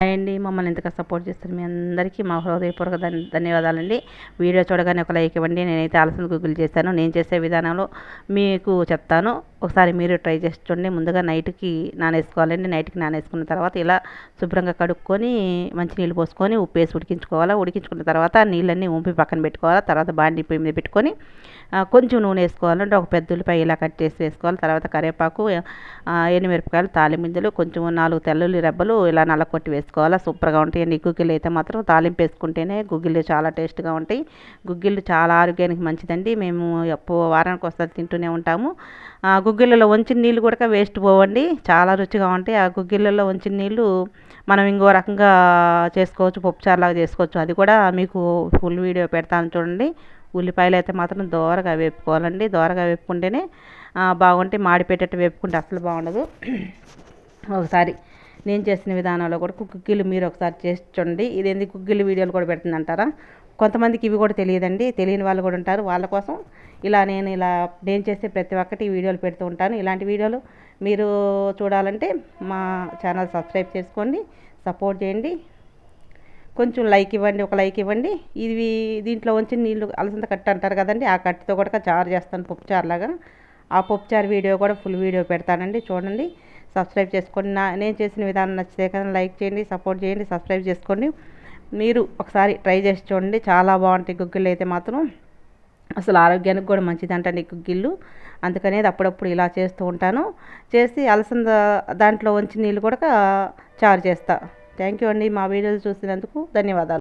అండి. మమ్మల్ని ఇంతగా సపోర్ట్ చేస్తారు? మీ అందరికీ మా హృదయపూర్వక ధన్యవాదాలండి. వీడియో చూడగానే ఒక లైక్ ఇవ్వండి. నేనైతే ఆలస్యం గూగుల్ చేశాను. నేను చేసే విధానంలో మీకు చెప్తాను. ఒకసారి మీరు ట్రై చేసి చూడండి. ముందుగా నైట్కి నానేసుకోవాలండి. నైట్కి నానేసుకున్న తర్వాత ఇలా శుభ్రంగా కడుక్కొని మంచినీళ్ళు పోసుకొని ఉప్పు వేసి ఉడికించుకోవాలా. ఉడికించుకున్న తర్వాత నీళ్ళన్నీ ఉంపి పక్కన పెట్టుకోవాలా. తర్వాత బాండి పొయ్యి మీద పెట్టుకొని కొంచెం నూనె వేసుకోవాలంటే ఒక పెద్ద ఉల్లిపాయ ఇలా కట్ చేసి వేసుకోవాలి. తర్వాత కరివేపాకు ఎండుమిరపకాయలు తాలింపులు కొంచెం నాలుగు తెల్లుల్లి రెబ్బలు ఇలా నల్ల కొట్టి వేసుకోవాలి. సూపర్గా ఉంటాయండి. గుగ్గిళ్ళు అయితే మాత్రం తాలింపు వేసుకుంటేనే గుగ్గిళ్ళు చాలా టేస్ట్గా ఉంటాయి. గుగ్గిళ్ళు చాలా ఆరోగ్యానికి మంచిదండి. మేము ఎప్పుడు వారానికి వస్తుంది తింటూనే ఉంటాము. గుగ్గిళ్ళలో వంచిన నీళ్ళు కూడా వేస్ట్ పోవండి. చాలా రుచిగా ఉంటాయి. ఆ గుగ్గిళ్ళలో వంచిన నీళ్ళు మనం ఇంకో రకంగా చేసుకోవచ్చు పప్పుచారులాగా చేసుకోవచ్చు. అది కూడా మీకు ఫుల్ వీడియో పెడతాను చూడండి. ఉల్లిపాయలు అయితే మాత్రం దోరగా వేపుకోవాలండి. దోరగా వేపుకుంటేనే బాగుంటే మాడిపెట్టేట్టు వేపుకుంటే అసలు బాగుండదు. ఒకసారి నేను చేసిన విధానంలో కూడా కుక్కీలు మీరు ఒకసారి చేసి చూడండి. ఇది ఎందుకు కుక్కీలు వీడియోలు కూడా పెడుతుందంటారా? కొంతమందికి ఇవి కూడా తెలియదండి. తెలియని వాళ్ళు కూడా ఉంటారు. వాళ్ళ కోసం ఇలా నేను ఇలా నేను చేసే ప్రతి ఒక్కటి వీడియోలు పెడుతూ ఉంటాను. ఇలాంటి వీడియోలు మీరు చూడాలంటే మా ఛానల్ సబ్స్క్రైబ్ చేసుకోండి సపోర్ట్ చేయండి. కొంచెం లైక్ ఇవ్వండి ఒక లైక్ ఇవ్వండి. ఇది దీంట్లో ఉంచి నీళ్ళు అలసంద కట్ట అంటారు కదండి ఆ కట్టుతో కూడా చారు చేస్తాను పప్పు చారులాగా ఆ పప్పు చారు వీడియో కూడా ఫుల్ వీడియో పెడతానండి. చూడండి సబ్స్క్రైబ్ చేసుకోండి. నా నేను చేసిన విధానం నచ్చితే కదా లైక్ చేయండి సపోర్ట్ చేయండి సబ్స్క్రైబ్ చేసుకోండి. మీరు ఒకసారి ట్రై చేసి చూడండి. చాలా బాగుంటాయి గుగ్గిళ్ళు అయితే మాత్రం. అసలు ఆరోగ్యానికి కూడా మంచిది అంటండి గుగ్గిళ్ళు. అందుకనే అప్పుడప్పుడు ఇలా చేస్తూ ఉంటాను. చేసి అలసంద దాంట్లో ఉంచి నీళ్ళు కూడా చారు చేస్తా. థ్యాంక్ యూ అండి మా వీడియోలు చూసినందుకు ధన్యవాదాలు.